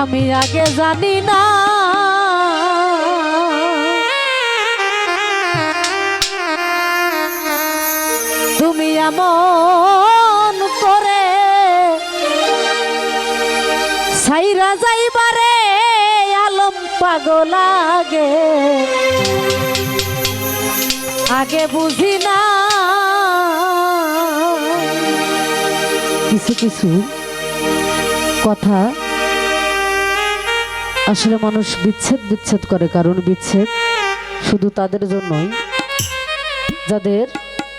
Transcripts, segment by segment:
আমি আগে জানি না। তুমি এমন করে সাইরা যাইবারে আলম পাগল আগে। আগে বুঝি না। কিছু কিছু কথা আসলে মানুষ বিচ্ছেদ বিচ্ছেদ করে, কারণ বিচ্ছেদ শুধু তাদের জন্যই। যাদের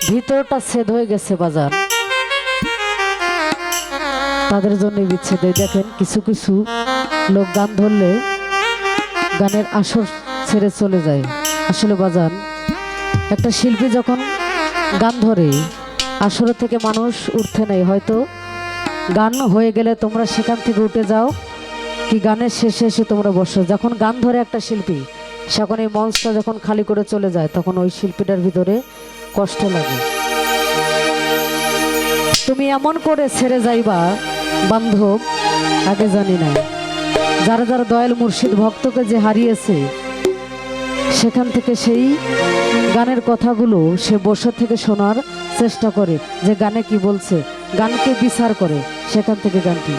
ভিতরটা ছেদ হয়ে গেছে বাজার, তাদের জন্যই বিচ্ছেদ। দেখেন, কিছু কিছু লোক গান ধরলে গানের আসর ছেড়ে চলে যায়। আসলে বাজান, একটা শিল্পী যখন গান ধরে, আসরে থেকে মানুষ উঠতে নেই, হয়তো গান হয়ে গেলে তোমরা সেখান থেকে উঠে যাও কি গানের শেষে এসে তোমরা বসো। যখন গান ধরে একটা শিল্পী তখন এই মঞ্চটা যখন খালি করে চলে যায়, তখন ওই শিল্পীটার ভিতরে কষ্ট লাগে। তুমি এমন করে ছেড়ে যাইবা, বান্ধব, আগে জানি না। যারা যারা দয়াল মুর্শিদ ভক্তকে যে হারিয়েছে, সেখান থেকে সেই গানের কথাগুলো সে বসে থেকে শোনার চেষ্টা করে, যে গানে কি বলছে, গানকে বিচার করে, সেখান থেকে গানটি।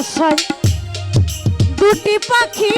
বাসায় দুটি পাখি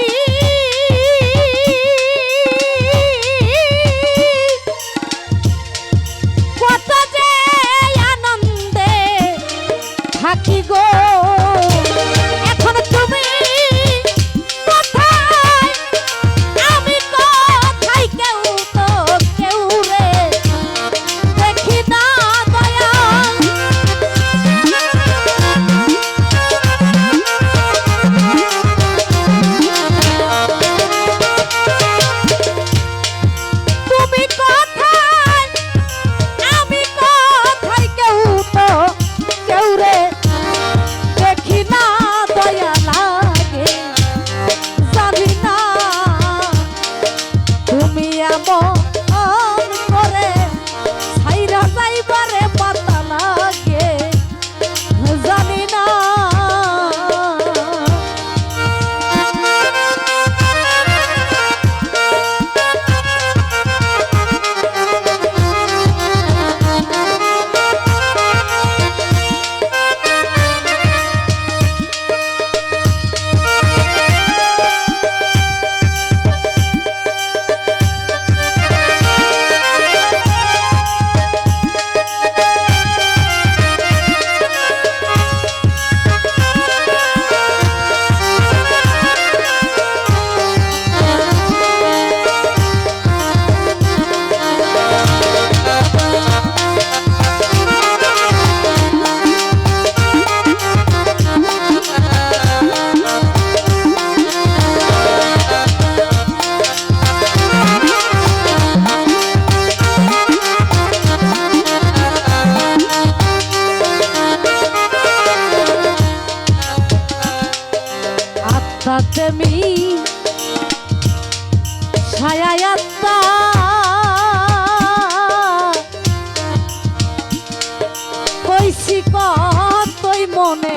কতই মনে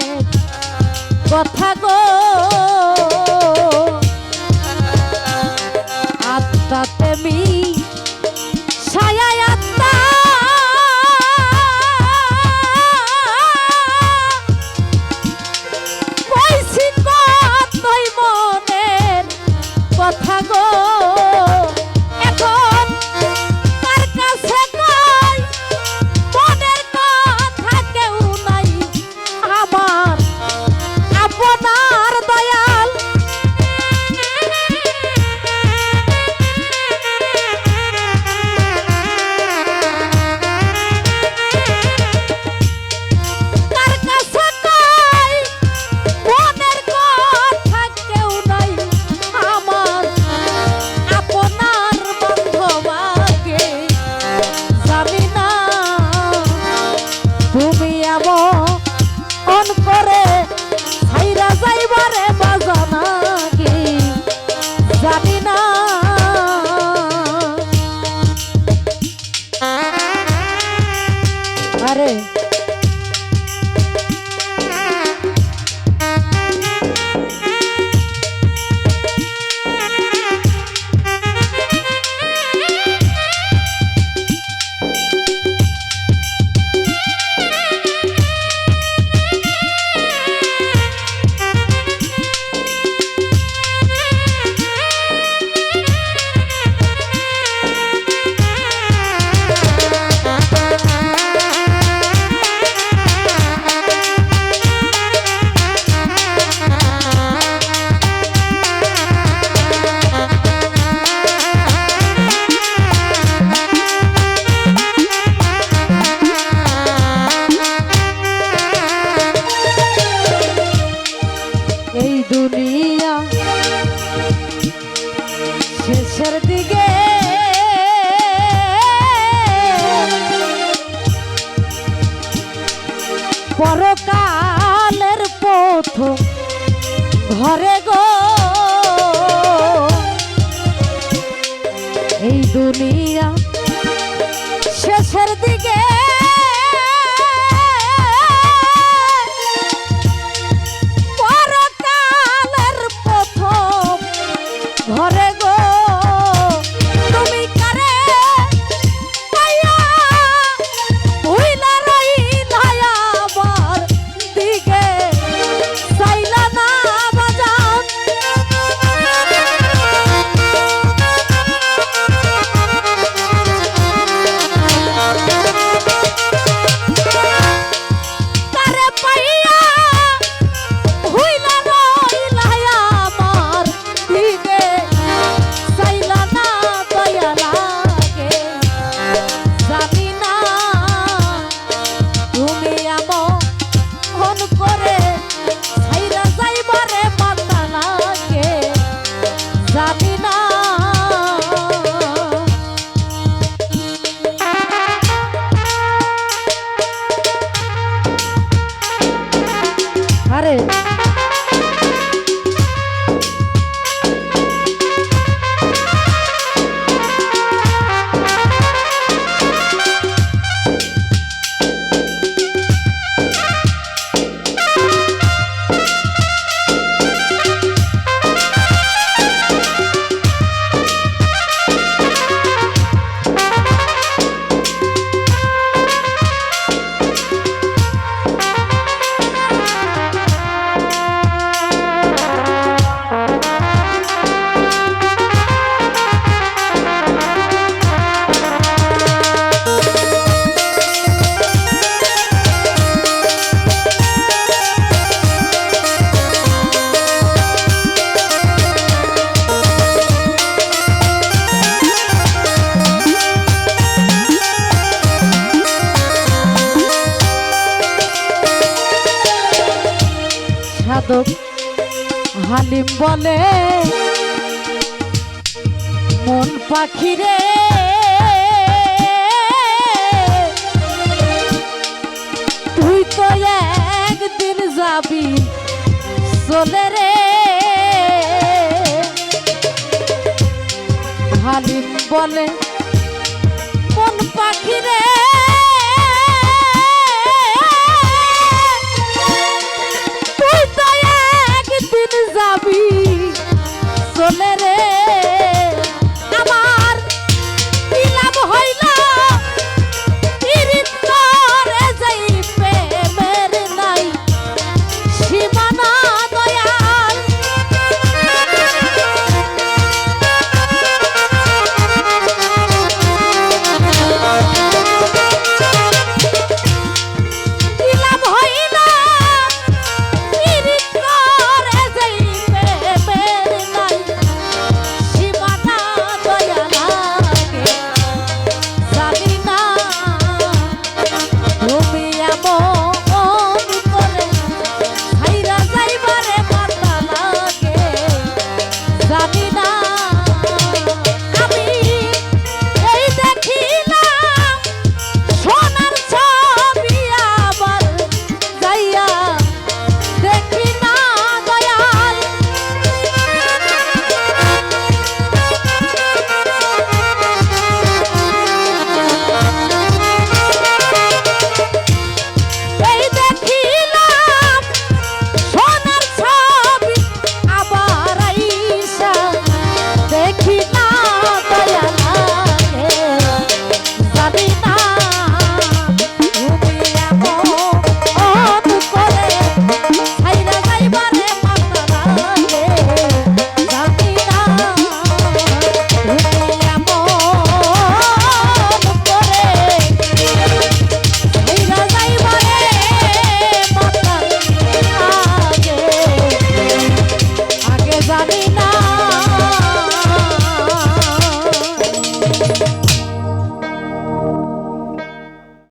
কথা গো। रे যাদব হালিম বলে, মন পাখিরে তুই তো একদিন যাবি চলে রে। হালিম বলে, মন পাখিরে